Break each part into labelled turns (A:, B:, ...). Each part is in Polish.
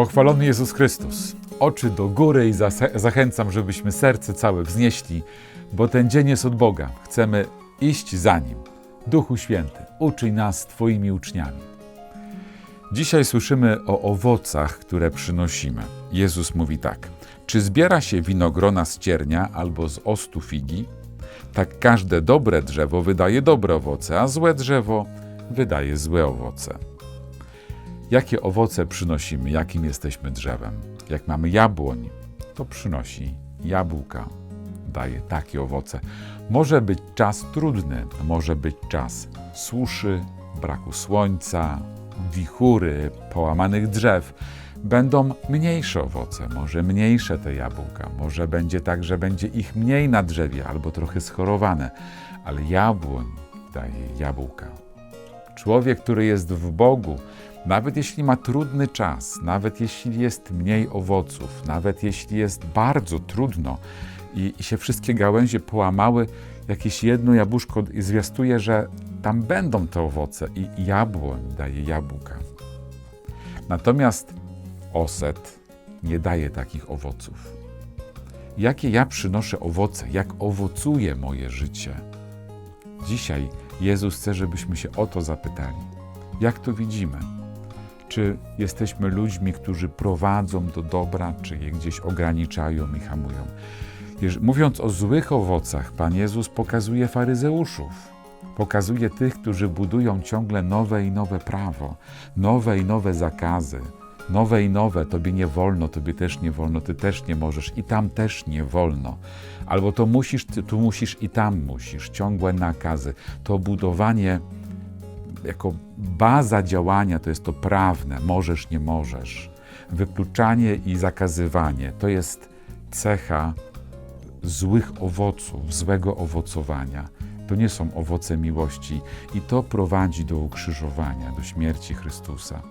A: Pochwalony Jezus Chrystus. Oczy do góry i zachęcam, żebyśmy serce całe wznieśli, bo ten dzień jest od Boga. Chcemy iść za Nim. Duchu Święty, uczyj nas Twoimi uczniami. Dzisiaj słyszymy o owocach, które przynosimy. Jezus mówi tak: Czy zbiera się winogrona z ciernia albo z ostu figi? Tak każde dobre drzewo wydaje dobre owoce, a złe drzewo wydaje złe owoce. Jakie owoce przynosimy, jakim jesteśmy drzewem? Jak mamy jabłoń, to przynosi jabłka, daje takie owoce. Może być czas trudny, może być czas suszy, braku słońca, wichury, połamanych drzew. Będą mniejsze owoce, może mniejsze te jabłka, może będzie tak, że będzie ich mniej na drzewie albo trochę schorowane, ale jabłoń daje jabłka. Człowiek, który jest w Bogu, nawet jeśli ma trudny czas, nawet jeśli jest mniej owoców, nawet jeśli jest bardzo trudno i, i się wszystkie gałęzie połamały, jakieś jedno jabłuszko zwiastuje, że tam będą te owoce i jabłoń daje jabłka. Natomiast oset nie daje takich owoców. Jakie ja przynoszę owoce, jak owocuje moje życie? Dzisiaj Jezus chce, żebyśmy się o to zapytali. Jak to widzimy? Czy jesteśmy ludźmi, którzy prowadzą do dobra, czy je gdzieś ograniczają i hamują? Mówiąc o złych owocach, Pan Jezus pokazuje faryzeuszów. Pokazuje tych, którzy budują ciągle nowe i nowe prawo, nowe i nowe zakazy, nowe i nowe, tobie nie wolno, tobie też nie wolno, ty też nie możesz i tam też nie wolno. Albo to musisz, ty tu musisz i tam musisz, ciągłe nakazy. To budowanie jako baza działania to jest to prawne, możesz, nie możesz. Wykluczanie i zakazywanie to jest cecha złych owoców, złego owocowania. To nie są owoce miłości i to prowadzi do ukrzyżowania, do śmierci Chrystusa.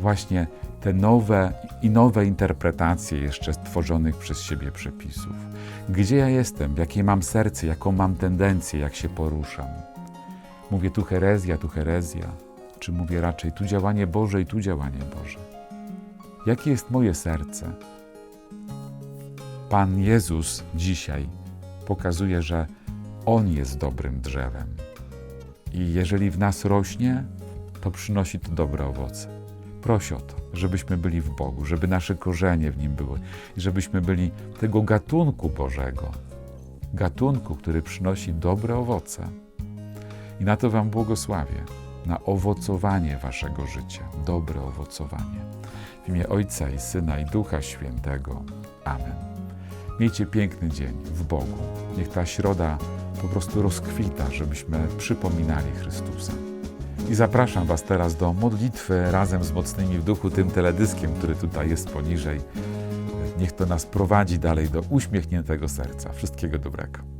A: Właśnie te nowe i nowe interpretacje jeszcze stworzonych przez siebie przepisów. Gdzie ja jestem, jakie mam serce, jaką mam tendencję, jak się poruszam. Mówię tu herezja, tu herezja, czy mówię raczej tu działanie Boże i tu działanie Boże? Jakie jest moje serce? Pan Jezus dzisiaj pokazuje, że On jest dobrym drzewem. I jeżeli w nas rośnie, to przynosi to dobre owoce. Proś o to, żebyśmy byli w Bogu, żeby nasze korzenie w Nim były i żebyśmy byli tego gatunku Bożego, gatunku, który przynosi dobre owoce. I na to Wam błogosławię, na owocowanie Waszego życia, dobre owocowanie. W imię Ojca i Syna i Ducha Świętego. Amen. Miejcie piękny dzień w Bogu. Niech ta środa po prostu rozkwita, żebyśmy przypominali Chrystusa. I zapraszam Was teraz do modlitwy razem z mocnymi w duchu, tym teledyskiem, który tutaj jest poniżej. Niech to nas prowadzi dalej do uśmiechniętego serca. Wszystkiego dobrego.